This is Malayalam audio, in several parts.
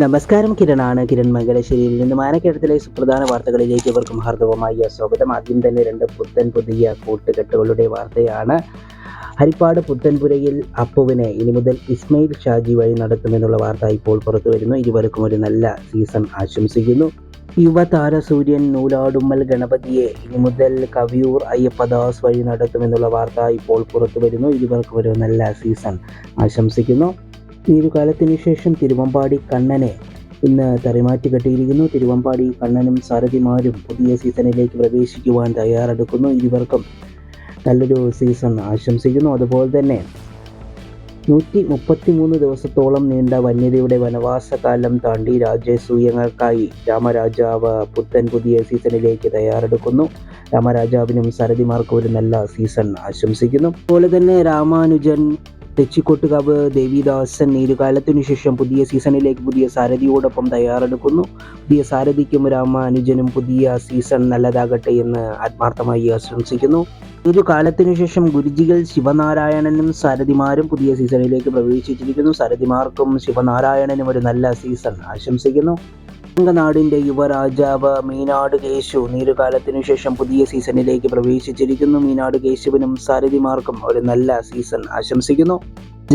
നമസ്കാരം കിരണാണ്. കിരൺ മംഗലശ്ശേരിയിൽ നിന്ന് മാനക്കേരളത്തിലെ സുപ്രധാന വാർത്തകളിലേക്ക് ഇവർക്കും ഹാർദവമായ സ്വാഗതം. ആദ്യം തന്നെ രണ്ട് പുത്തൻ പുതിയ കൂട്ടുകെട്ടുകളുടെ വാർത്തയാണ്. ഹരിപ്പാട് പുത്തൻപുരയിൽ അപ്പുവിനെ ഇനി മുതൽ ഇസ്മയിൽ ഷാജി വഴി നടത്തുമെന്നുള്ള വാർത്ത ഇപ്പോൾ പുറത്തു വരുന്നു. ഇരുവർക്കും ഒരു നല്ല സീസൺ ആശംസിക്കുന്നു. യുവതാര സൂര്യൻ നൂലാടുമ്മൽ ഗണപതിയെ ഇനി മുതൽ കവിയൂർ അയ്യപ്പദാസ് വഴി നടത്തുമെന്നുള്ള വാർത്ത ഇപ്പോൾ പുറത്തു വരുന്നു. ഇരുവർക്കും ഒരു നല്ല സീസൺ ആശംസിക്കുന്നു. ഈ ഒരു കാലത്തിന് ശേഷം തിരുവമ്പാടി കണ്ണനെ ഇന്ന് തറിമാറ്റി കെട്ടിയിരിക്കുന്നു. തിരുവമ്പാടി കണ്ണനും സാരഥിമാരും പുതിയ സീസണിലേക്ക് പ്രവേശിക്കുവാൻ തയ്യാറെടുക്കുന്നു. ഇരുവർക്കും നല്ലൊരു സീസൺ ആശംസിക്കുന്നു. അതുപോലെ തന്നെ നൂറ്റി മുപ്പത്തി മൂന്ന് ദിവസത്തോളം നീണ്ട വന്യതയുടെ വനവാസകാലം താണ്ടി രാജസൂയങ്ങൾക്കായി രാമരാജാവ് പുത്തൻ പുതിയ സീസണിലേക്ക് തയ്യാറെടുക്കുന്നു. രാമരാജാവിനും സരതിമാർക്കും ഒരു നല്ല സീസൺ ആശംസിക്കുന്നു. അതുപോലെ തന്നെ രാമാനുജൻ തെച്ചിക്കോട്ടുകാവ് ദേവിദാസൻ നീരുകാലത്തിനു ശേഷം പുതിയ സീസണിലേക്ക് പുതിയ സാരഥിയോടൊപ്പം തയ്യാറെടുക്കുന്നു. പുതിയ സാരഥിക്കും രാമാനുജനും പുതിയ സീസൺ നല്ലതാകട്ടെ എന്ന് ആത്മാർത്ഥമായി ആശംസിക്കുന്നു. ഒരു കാലത്തിനു ശേഷം ഗുരുജികൾ ശിവനാരായണനും സാരഥിമാരും പുതിയ സീസണിലേക്ക് പ്രവേശിച്ചിരിക്കുന്നു. സാരഥിമാർക്കും ശിവനാരായണനും ഒരു നല്ല സീസൺ ആശംസിക്കുന്നു. നാടിന്റെ യുവരാജാവ് മീനാട് കേശു നീരുകാലത്തിനു ശേഷം പുതിയ സീസണിലേക്ക് പ്രവേശിച്ചിരിക്കുന്നു. മീനാട് കേശുവിനും സാരഥിമാർക്കും ഒരു നല്ല സീസൺ ആശംസിക്കുന്നു.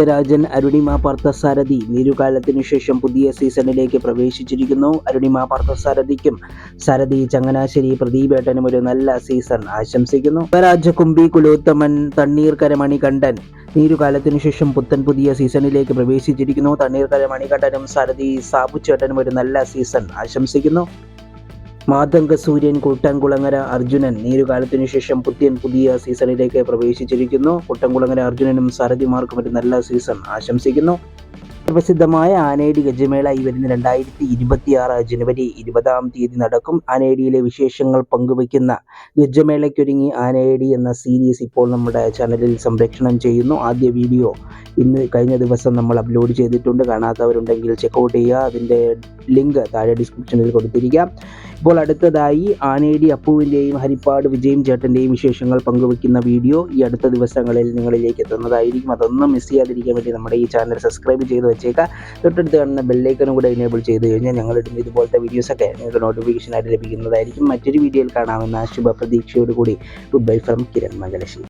രാജൻ അരുണിമ പാർത്ഥസാരഥി നീരുകാലത്തിനു ശേഷം പുതിയ സീസണിലേക്ക് പ്രവേശിച്ചിരിക്കുന്നു. അരുണിമ പാർത്ഥസാരഥിക്കും സാരഥി ചങ്ങനാശ്ശേരി പ്രദീപേട്ടനും ഒരു നല്ല സീസൺ ആശംസിക്കുന്നു. രാജകുമ്പി കുലോത്തമൻ നീരുകാലത്തിനു ശേഷം പുത്തൻ പുതിയ സീസണിലേക്ക് പ്രവേശിച്ചിരിക്കുന്നു. തണ്ണീർക്കര മണികണ്ഠനും സാരഥി സാബുച്ചേട്ടനും ഒരു നല്ല സീസൺ ആശംസിക്കുന്നു. മാതംഗ സൂര്യൻ കൂട്ടംകുളങ്ങര അർജുനൻ നീരുകാലത്തിനു ശേഷം പുത്തൻ പുതിയ സീസണിലേക്ക് പ്രവേശിച്ചിരിക്കുന്നു. കൂട്ടംകുളങ്ങര അർജുനനും സാരഥിമാർക്കും ഒരു നല്ല സീസൺ ആശംസിക്കുന്നു. പ്രസിദ്ധമായ ആനേടി ഗജമേള ഈ വരുന്ന രണ്ടായിരത്തി ഇരുപത്തി ആറ് ജനുവരി ഇരുപതാം തീയതി നടക്കും. ആനേടിയിലെ വിശേഷങ്ങൾ പങ്കുവയ്ക്കുന്ന ഗജമേളയ്ക്കൊരുങ്ങി ആനേടി എന്ന സീരീസ് ഇപ്പോൾ നമ്മുടെ ചാനലിൽ സംപ്രേക്ഷണം ചെയ്യുന്നു. ആദ്യ വീഡിയോ ഇന്ന് കഴിഞ്ഞ ദിവസം നമ്മൾ അപ്ലോഡ് ചെയ്തിട്ടുണ്ട്. കാണാത്തവരുണ്ടെങ്കിൽ ചെക്കൗട്ട് ചെയ്യുക. അതിന്റെ ലിങ്ക് താഴെ ഡിസ്ക്രിപ്ഷനിൽ കൊടുത്തിരിക്കാം. ഇപ്പോൾ അടുത്തതായി ആനേടി അപ്പുവിന്റെയും ഹരിപ്പാട് വിജയും ചേട്ടന്റെയും വിശേഷങ്ങൾ പങ്കുവയ്ക്കുന്ന വീഡിയോ ഈ അടുത്ത ദിവസങ്ങളിൽ നിങ്ങളിലേക്ക് എത്തുന്നതായിരിക്കും. അതൊന്നും മിസ് ചെയ്യാതിരിക്കാൻ വേണ്ടി നമ്മുടെ ഈ ചാനൽ സബ്സ്ക്രൈബ് ചെയ്ത് വെച്ചേക്കാം. തൊട്ടടുത്ത് കാണുന്ന ബെല്ലൈക്കനും കൂടെ എനേബിൾ ചെയ്ത് കഴിഞ്ഞാൽ ഞങ്ങളിടുന്ന ഇതുപോലത്തെ വീഡിയോസൊക്കെ നിങ്ങൾക്ക് നോട്ടിഫിക്കേഷനായിട്ട് ലഭിക്കുന്നതായിരിക്കും. മറ്റൊരു വീഡിയോയിൽ കാണാമെന്ന ശുഭ പ്രതീക്ഷയോടുകൂടി good bye from Kiran Mangalassery.